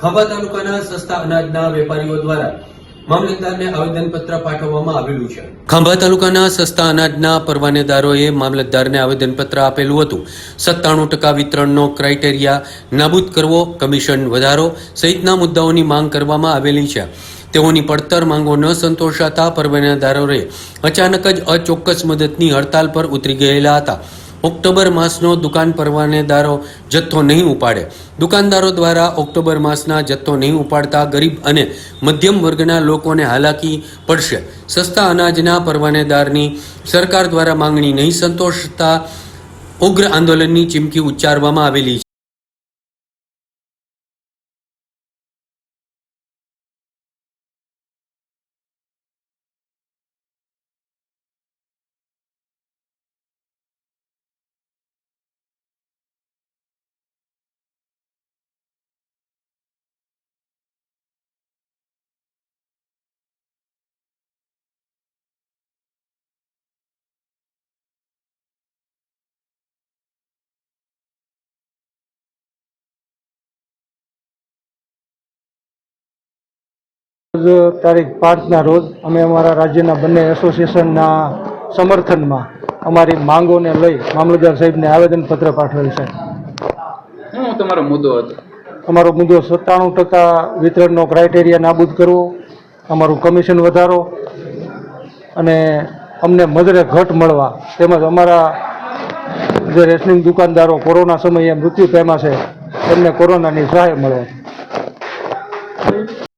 ખાંભા તાલુકાના સસ્તા અનાજના વેપારીઓ દ્વારા મામલતદારને આવેદનપત્ર પાઠવવામાં આવેલું છે. ખાંભા તાલુકાના સસ્તા અનાજના પરવાનેદારોએ મામલતદારને આવેદનપત્ર આપેલું હતું. સત્તાણું ટકા વિતરણનો ક્રાઇટેરિયા નાબૂદ કરવો, કમિશન વધારો સહિતના મુદ્દાઓની માંગ કરવામાં આવેલી છે. તેઓની પડતર માંગો ન સંતોષાતા પરવાનેદારોએ અચાનક જ અચોક્કસ મદદની હડતાલ પર ઉતરી ગયેલા હતા. ઓક્ટોબર માસનો દુકાન પરવાનેદારો જથ્થો નહીં ઉપાડે. દુકાનદારો દ્વારા ઓક્ટોબર માસના જથ્થો નહીં ઉપાડતા ગરીબ અને મધ્યમ વર્ગના લોકોને હાલાકી પડશે. સસ્તા અનાજના પરવાનેદારની સરકાર દ્વારા માંગણી નહીં, સંતોષતા ઉગ્ર આંદોલનની ચીમકી ઉચ્ચારવામાં આવેલી તારીખ પાંચના રોજ અમે અમારા રાજ્યના બંને એસોસિએશનના સમર્થનમાં અમારી માંગોને લઈ મામલતદાર સાહેબને આવેદનપત્ર પાઠવેલ છે. શું તમારો મુદ્દો હતો? અમારો મુદ્દો સત્તાણું ટકા વિતરણનો ક્રાઇટેરિયા નાબૂદ કરવો અમારું કમિશન વધારો અને અમને મજરે ઘટ મળવા. તેમજ અમારા જે રેશનિંગ દુકાનદારો કોરોના સમયે મૃત્યુ પામ્યા છે તેમને કોરોનાની સહાય મળવા.